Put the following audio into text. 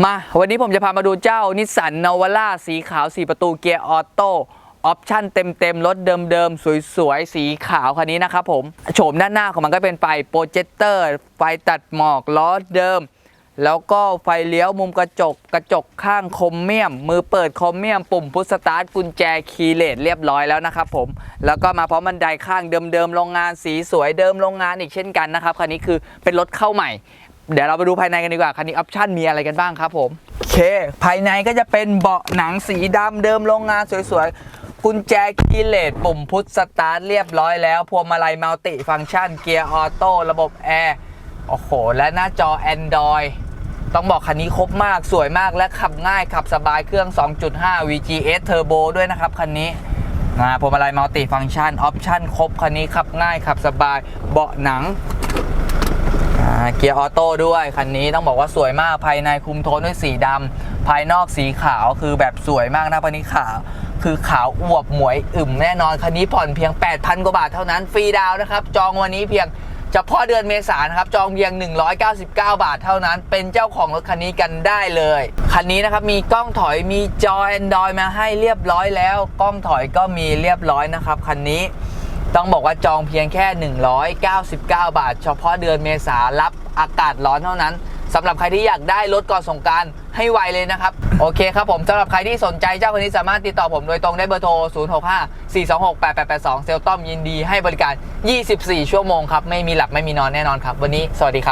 มาวันนี้ผมจะพามาดูเจ้านิสสันนาวาร่าสีขาว 4 ประตูเกียร์ออโต้ออปชั่นเต็มๆ รถเดิมๆ สวยๆ สีขาวคันนี้นะครับผม โฉมด้านหน้าของมันก็เป็นไฟโปรเจคเตอร์ ไฟตัดหมอกล้อเดิม แล้วก็ไฟเลี้ยวมุมกระจกกระจกข้างคมเมียม มือเปิดคมเมียม ปุ่มพุชสตาร์ทกุญแจคีย์เลสเรียบร้อยแล้วนะครับผม แล้วก็มาพร้อมบันไดข้างเดิมๆโรงงานสีสวยเดิมโรงงานอีกเช่นกันนะครับคันนี้คือเป็นรถเข้าใหม่ เดี๋ยวเราไปดูภายในกันดีกว่า คันนี้ออปชั่นมีอะไรกันบ้างครับผมโอเค ภายในก็จะเป็นเบาะหนังสีดำเดิมโรงงานสวยๆ กุญแจคีย์เลสปุ่มพุชสตาร์ทเรียบร้อยแล้ว พวงมาลัยมัลติฟังก์ชัน เกียร์ออโต้ระบบแอร์ โอ้โห และหน้าจอ Android ต้องบอกคันนี้ครบมากสวยมากและขับง่ายขับสบายเครื่อง 2.5 VGS Turbo ด้วยนะครับคันนี้นะพวงมาลัยมัลติฟังก์ชันออปชั่นครบคันนี้ขับง่ายขับสบายเบาะหนัง เกียร์ออโต้ด้วยคันนี้ต้องบอกว่าสวยมากภายในคุมโทนด้วยสีดำภายนอกสีขาวคือแบบสวยมากนะคันนี้ขาว คือขาวอวบหมวยอึมแน่นอนคันนี้ผ่อนเพียง 8,000 กว่าบาทเท่านั้นฟรีดาวนะครับ จองวันนี้เพียงเฉพาะเดือนเมษายนครับจองเพียง 199 บาทเท่านั้น เป็นเจ้าของรถคันนี้กันได้เลย คันนี้นะครับมีกล้องถอยมีจอ Android มาให้เรียบร้อยแล้ว กล้องถอยก็มีเรียบร้อยนะครับคันนี้ ต้องบอกว่าจองเพียงแค่ 199 บาท เฉพาะเดือนเมษารับอากาศร้อนเท่านั้นสำหรับใครที่อยากได้รถก่อนสงการให้ไวเลยนะครับ โอเคครับผมสำหรับใครที่สนใจเจ้าคนนี้สามารถติดต่อผมโดยตรงได้เบอร์โทร 065 426 8882 เซลต้อมยินดีให้บริการ 24 ชั่วโมงครับ ไม่มีหลับไม่มีนอนแน่นอนครับ วันนี้สวัสดีครับ